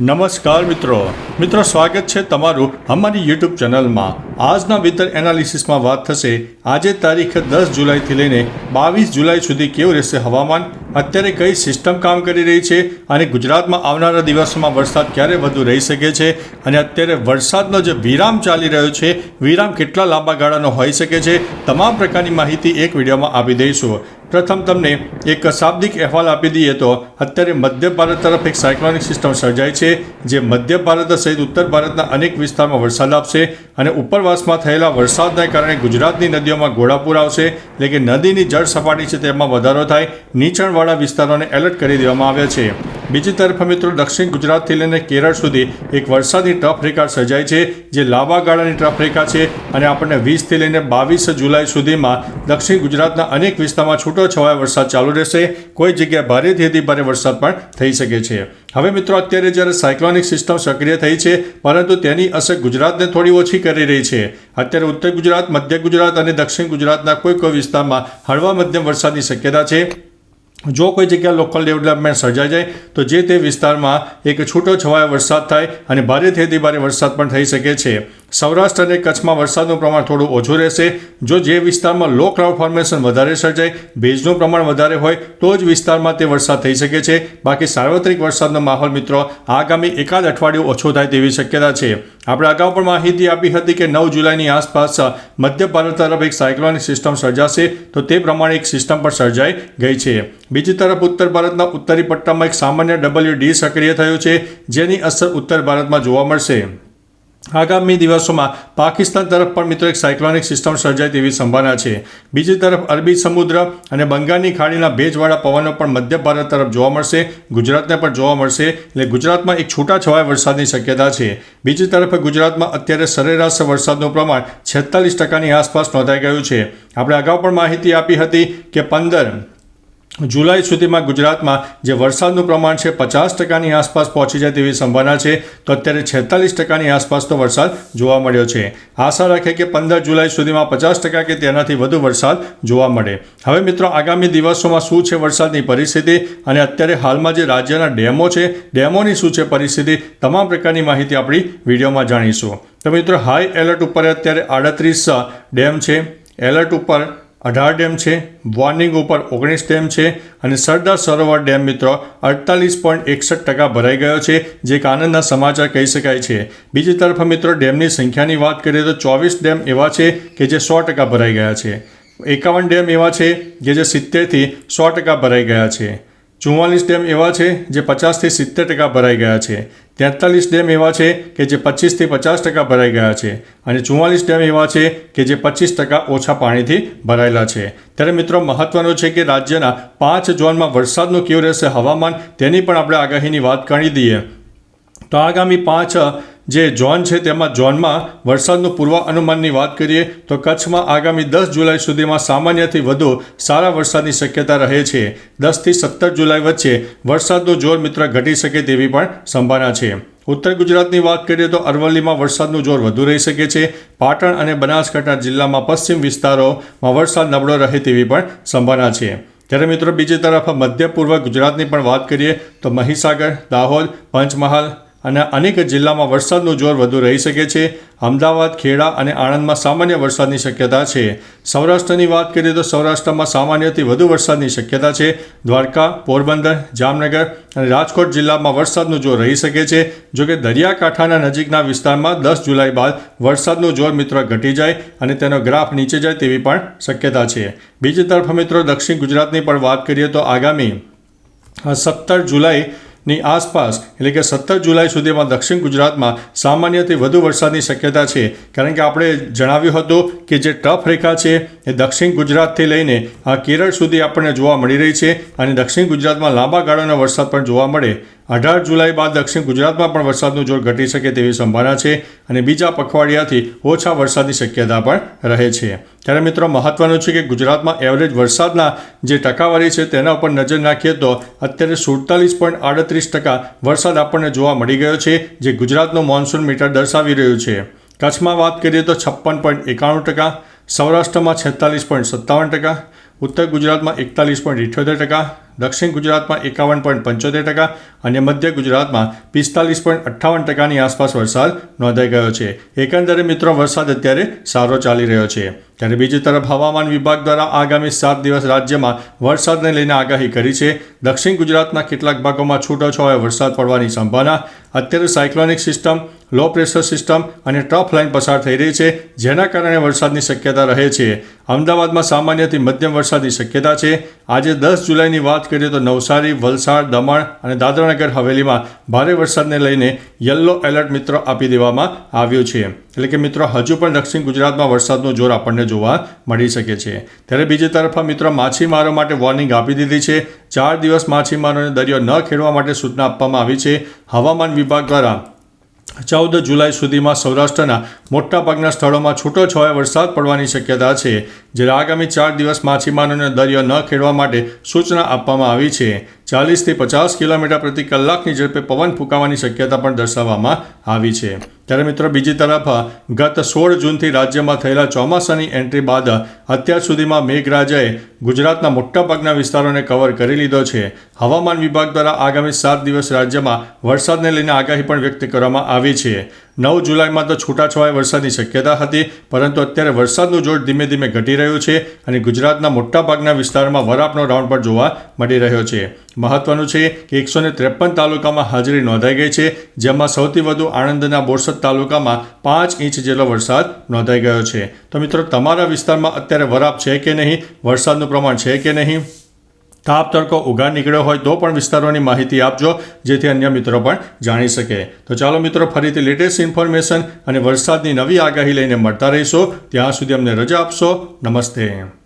નમસ્કાર મિત્રો. મિત્રો, સ્વાગત છે તમારું અમારી યુટ્યુબ ચેનલમાં. આજના વેધર એનાલિસિસમાં વાત થશે. આજે તારીખ દસ જુલાઈથી લઈને બાવીસ જુલાઈ સુધી કેવું રહેશે હવામાન? અત્યારે કઈ સિસ્ટમ કામ કરી રહી છે? અને ગુજરાતમાં આવનારા દિવસોમાં વરસાદ ક્યારે વધુ રહી શકે છે? અને અત્યારે વરસાદનો જે વિરામ ચાલી રહ્યો છે, વિરામ કેટલા લાંબા ગાળાનો હોઈ શકે છે? તમામ પ્રકારની માહિતી એક વિડીયોમાં આપી દઈશું. પ્રથમ તમને એક શાબ્દિક અહેવાલ આપી દઈએ તો અત્યારે મધ્ય ભારત તરફ એક સાયક્લોનિક સિસ્ટમ સર્જાય છે, જે મધ્ય ભારત સહિત ઉત્તર ભારતના અનેક વિસ્તારમાં વરસાદ આપશે અને ઉપરવાસમાં થયેલા વરસાદના કારણે ગુજરાતની નદીઓમાં ઘોડાપૂર આવશે. એટલે કે નદીની જળ સપાટી છે તેમાં વધારો થાય. નીચાણવાળા વિસ્તારોને એલર્ટ કરી દેવામાં આવ્યા છે. બીજી તરફ મિત્રો દક્ષિણ ગુજરાતથી લઈને કેરળ સુધી એક વરસાદની ટ્રફ રેખા સર્જાય છે, જે લાંબા ગાળાની ટ્રફ રેખા છે અને આપણને વીસથી લઈને બાવીસ જુલાઈ સુધીમાં દક્ષિણ ગુજરાતના અનેક વિસ્તારમાં છૂટો છવાયો વરસાદ ચાલુ રહેશે. કોઈ જગ્યાએ ભારેથી અતિ ભારે વરસાદ પણ થઈ શકે છે. હવે મિત્રો, અત્યારે જ્યારે સાયક્લોનિક સિસ્ટમ સક્રિય થઈ છે, પરંતુ તેની અસર ગુજરાતને થોડી ઓછી કરી રહી છે. અત્યારે ઉત્તર ગુજરાત, મધ્ય ગુજરાત અને દક્ષિણ ગુજરાતના કોઈ કોઈ વિસ્તારમાં હળવા મધ્યમ વરસાદની શક્યતા છે. જો કોઈ જગ્યાએ લોકલ ડેવલપમેન્ટ સર્જાઈ જાય, તો જે તે વિસ્તારમાં એક છૂટો છવાયો વરસાદ થાય અને ભારેથી અતિ ભારે વરસાદ પણ થઈ શકે છે. સૌરાષ્ટ્ર અને કચ્છમાં વરસાદનું પ્રમાણ થોડું ઓછું રહેશે. જો જે વિસ્તારમાં લો ક્લાઉડ ફોર્મેશન વધારે સર્જાય, ભેજનું પ્રમાણ વધારે હોય, તો જ વિસ્તારમાં તે વરસાદ થઈ શકે છે. બાકી સાર્વત્રિક વરસાદનો માહોલ મિત્રો, આગામી એકાદ અઠવાડિયું ઓછો થાય તેવી શક્યતા છે. આપણે અગાઉ પણ માહિતી આપી હતી કે નવ જુલાઈની આસપાસ મધ્ય ભારત તરફ એક સાયક્લોનિક સિસ્ટમ સર્જાશે, તો તે પ્રમાણે એક સિસ્ટમ પણ સર્જાઈ ગઈ છે. બીજી તરફ ઉત્તર ભારતના ઉત્તરી પટ્ટામાં એક સામાન્ય ડબલ્યુ ડી સક્રિય થયું છે, જેની અસર ઉત્તર ભારતમાં જોવા મળશે. આગામી દિવસોમાં પાકિસ્તાન તરફ પણ મિત્રો એક સાયક્લોનિક સિસ્ટમ સર્જાય તેવી સંભાવના છે. બીજી તરફ અરબી સમુદ્ર અને બંગાળની ખાડીના ભેજવાળા પવનો પણ મધ્ય ભારત તરફ જોવા મળશે, ગુજરાતને પણ જોવા મળશે એટલે ગુજરાતમાં એક છૂટાછવાયા વરસાદની શક્યતા છે. બીજી તરફ ગુજરાતમાં અત્યારે સરેરાશ વરસાદનું પ્રમાણ છેતાલીસ ટકાની આસપાસ નોંધાઈ ગયું છે. આપણે અગાઉ પણ માહિતી આપી હતી કે પંદર જુલાઈ સુધીમાં ગુજરાતમાં જે વરસાદનું પ્રમાણ છે, પચાસ ટકાની આસપાસ પહોંચી જાય તેવી સંભાવના છે, તો અત્યારે છેતાલીસ ટકાની આસપાસ તો વરસાદ જોવા મળ્યો છે. આશા રાખે કે પંદર જુલાઈ સુધીમાં પચાસ ટકા કે તેનાથી વધુ વરસાદ જોવા મળે. હવે મિત્રો, આગામી દિવસોમાં શું છે વરસાદની પરિસ્થિતિ અને અત્યારે હાલમાં જે રાજ્યના ડેમો છે, ડેમોની શું છે પરિસ્થિતિ, તમામ પ્રકારની માહિતી આપણી વિડીયોમાં જાણીશું. તો મિત્રો હાઈ એલર્ટ ઉપર અત્યારે આડત્રીસ ડેમ છે. એલર્ટ ઉપર અઢાર ડેમ છે વોર્નિંગ ઉપર ઓગણીસ ડેમ છે અને સરદાર સરોવર ડેમ મિત્રો અડતાલીસ પોઈન્ટ એકસઠ ટકા ભરાઈ ગયો છે, જે એક આનંદના સમાચાર કહી શકાય છે. બીજી તરફ મિત્રો ડેમની સંખ્યાની વાત કરીએ તો ચોવીસ ડેમ એવા છે કે જે સો ટકા ભરાઈ ગયા છે. એકાવન ડેમ એવા છે કે જે સિત્તેરથી સો ટકા ભરાઈ ગયા છે. ચુમ્માલીસ ડેમ એવા છે જે પચાસથી સિત્તેર ટકા ભરાઈ ગયા છે. તેતાલીસ ડેમ એવા છે કે જે પચીસથી પચાસ ટકા ભરાઈ ગયા છે. અને ચુમ્માલીસ ડેમ એવા છે કે જે પચીસ ટકા ઓછા પાણીથી ભરાયેલા છે. ત્યારે મિત્રો મહત્વનું છે કે રાજ્યના પાંચ ઝોનમાં વરસાદનું કેવું રહેશે હવામાન તેની પણ આપણે આગાહીની વાત કરી દઈએ. તો આગામી પાંચ જે ઝોન છે તેમાં ઝોનમાં વરસાદનું પૂર્વ અનુમાનની વાત કરીએ તો કચ્છમાં આગામી દસ જુલાઈ સુધીમાં સામાન્યથી વધુ સારા વરસાદની શક્યતા રહે છે. દસથી સત્તર જુલાઈ વચ્ચે વરસાદનું જોર મિત્ર ઘટી શકે તેવી પણ સંભાવના છે. ઉત્તર ગુજરાતની વાત કરીએ તો અરવલ્લીમાં વરસાદનું જોર વધુ રહી શકે છે. પાટણ અને બનાસકાંઠા જિલ્લામાં પશ્ચિમ વિસ્તારોમાં વરસાદ નબળો રહે તેવી પણ સંભાવના છે. ત્યારે મિત્રો બીજી તરફ મધ્ય પૂર્વ ગુજરાતની પણ વાત કરીએ તો મહીસાગર, દાહોદ, પંચમહાલ અને અનેક જિલ્લામાં વરસાદનું જોર વધુ રહી શકે છે. અમદાવાદ, ખેડા અને આણંદમાં સામાન્ય વરસાદની શક્યતા છે. સૌરાષ્ટ્રની વાત કરીએ તો સૌરાષ્ટ્રમાં સામાન્યથી વધુ વરસાદની શક્યતા છે. દ્વારકા, પોરબંદર, જામનગર અને રાજકોટ જિલ્લામાં વરસાદનું જોર રહી શકે છે. જોકે દરિયાકાંઠાના નજીકના વિસ્તારમાં દસ જુલાઈ બાદ વરસાદનું જોર મિત્રો ઘટી જાય અને તેનો ગ્રાફ નીચે જાય તેવી પણ શક્યતા છે. બીજી તરફ મિત્રો દક્ષિણ ગુજરાતની પણ વાત કરીએ તો આગામી સત્તર જુલાઈ ની આસપાસ, એટલે કે સત્તર જુલાઈ સુધીમાં દક્ષિણ ગુજરાતમાં સામાન્યથી વધુ વરસાદની શક્યતા છે. કારણ કે આપણે જણાવ્યું હતું કે જે ટફ રેખા છે એ દક્ષિણ ગુજરાતથી લઈને આ કેરળ સુધી આપણને જોવા મળી રહી છે અને દક્ષિણ ગુજરાતમાં લાંબા ગાળાનો વરસાદ પણ જોવા મળે. અઢાર જુલાઈ બાદ દક્ષિણ ગુજરાતમાં પણ વરસાદનું જોર ઘટી શકે તેવી સંભાવના છે અને બીજા પખવાડિયાથી ઓછા વરસાદની શક્યતા પણ રહે છે. ત્યારે મિત્રો મહત્વનું છે કે ગુજરાતમાં એવરેજ વરસાદના જે ટકાવારી છે તેના ઉપર નજર નાખીએ તો અત્યારે સુડતાલીસ પોઈન્ટ આડત્રીસ ટકા વરસાદ આપણને જોવા મળી ગયો છે, જે ગુજરાતનું મોન્સૂન મીટર દર્શાવી રહ્યું છે. કચ્છમાં વાત કરીએ તો છપ્પન પોઈન્ટ એકાણું ટકા, સૌરાષ્ટ્રમાં છેતાલીસ પોઈન્ટ સત્તાવન ટકા ઉત્તર ગુજરાતમાં એકતાલીસ પોઈન્ટ ઇઠ્યોતેર ટકા, દક્ષિણ ગુજરાતમાં એકાવન પોઈન્ટ પંચોતેર ટકા અને મધ્ય ગુજરાતમાં પિસ્તાલીસ પોઈન્ટ અઠ્ઠાવન ટકાની આસપાસ વરસાદ નોંધાઈ ગયો છે. એકંદરે મિત્રો, વરસાદ અત્યારે સારો ચાલી રહ્યો છે. ત્યારે બીજી તરફ હવામાન વિભાગ દ્વારા આગામી સાત દિવસ રાજ્યમાં વરસાદને લઈને આગાહી કરી છે. દક્ષિણ ગુજરાતના કેટલાક ભાગોમાં છૂટોછવાયો વરસાદ પડવાની સંભાવના. અત્યારે cyclonic system low pressure system અને ટ્રફ લાઇન પસાર થઈ રહી છે, જેના કારણે વરસાદની શક્યતા રહે છે. અમદાવાદમાં સામાન્યથી મધ્યમ વરસાદની શક્યતા છે. આજે દસ જુલાઈની વાત કરીએ તો નવસારી, વલસાડ, દમણ અને દાદરાનગર હવેલીમાં ભારે વરસાદને લઈને યલો એલર્ટ મિત્રો આપી દેવામાં આવ્યું છે. એટલે કે મિત્રો, હજુ પણ દક્ષિણ ગુજરાતમાં વરસાદનું જોર આપણને જોવા મળી શકે છે. ત્યારે બીજી તરફ મિત્રો, માછીમારો માટે વોર્નિંગ આપી દીધી છે. ચાર દિવસ માછીમારોને દરિયો ન ખેડવા માટે સૂચના આપવામાં આવી છે. હવામાન વિભાગ દ્વારા ચૌદ જુલાઈ સુધીમાં સૌરાષ્ટ્રના મોટાભાગના સ્થળોમાં છૂટોછવાયો વરસાદ પડવાની શક્યતા છે, જ્યારે આગામી ચાર દિવસ માછીમારોને દરિયો ન ખેડવા માટે સૂચના આપવામાં આવી છે. ચાલીસથી પચાસ કિલોમીટર પ્રતિ કલાકની ઝડપે પવન ફૂંકાવાની શક્યતા પણ દર્શાવવામાં આવી છે. ત્યારે મિત્રો બીજી તરફ, ગત સોળ જૂનથી રાજ્યમાં થયેલા ચોમાસાની એન્ટ્રી બાદ અત્યાર સુધીમાં મેઘરાજાએ ગુજરાતના મોટાભાગના વિસ્તારોને કવર કરી લીધો છે. હવામાન વિભાગ દ્વારા આગામી સાત દિવસ રાજ્યમાં વરસાદને લઈને આગાહી પણ વ્યક્ત કરવામાં આવી છે. નવ જુલાઈમાં તો છૂટાછવાયા વરસાદની શક્યતા હતી, પરંતુ અત્યારે વરસાદનું જોર ધીમે ધીમે ઘટી રહ્યું છે અને ગુજરાતના મોટાભાગના વિસ્તારમાં વરાપનો રાઉન્ડ પણ જોવા મળી રહ્યો છે. મહત્વનું છે કે એકસો ને ત્રેપન તાલુકામાં હાજરી નોંધાઈ ગઈ છે, જેમાં સૌથી વધુ આણંદના બોરસદ તાલુકામાં પાંચ ઇંચ જેટલો વરસાદ નોંધાઈ ગયો છે. તો મિત્રો, તમારા વિસ્તારમાં અત્યારે વરાપ છે કે નહીં? વરસાદનું પ્રમાણ છે કે નહીં? તાપ તડકો ઉગાડ નીકળ્યો હોય તો પણ વિસ્તારોની માહિતી આપજો, જેથી અન્ય મિત્રો પણ જાણી શકે. તો ચાલો મિત્રો, ફરીથી લેટેસ્ટ ઇન્ફોર્મેશન અને વરસાદની નવી આગાહી લઈને મળતા રહીશો. ત્યાં સુધી અમને રજા આપશો. નમસ્તે.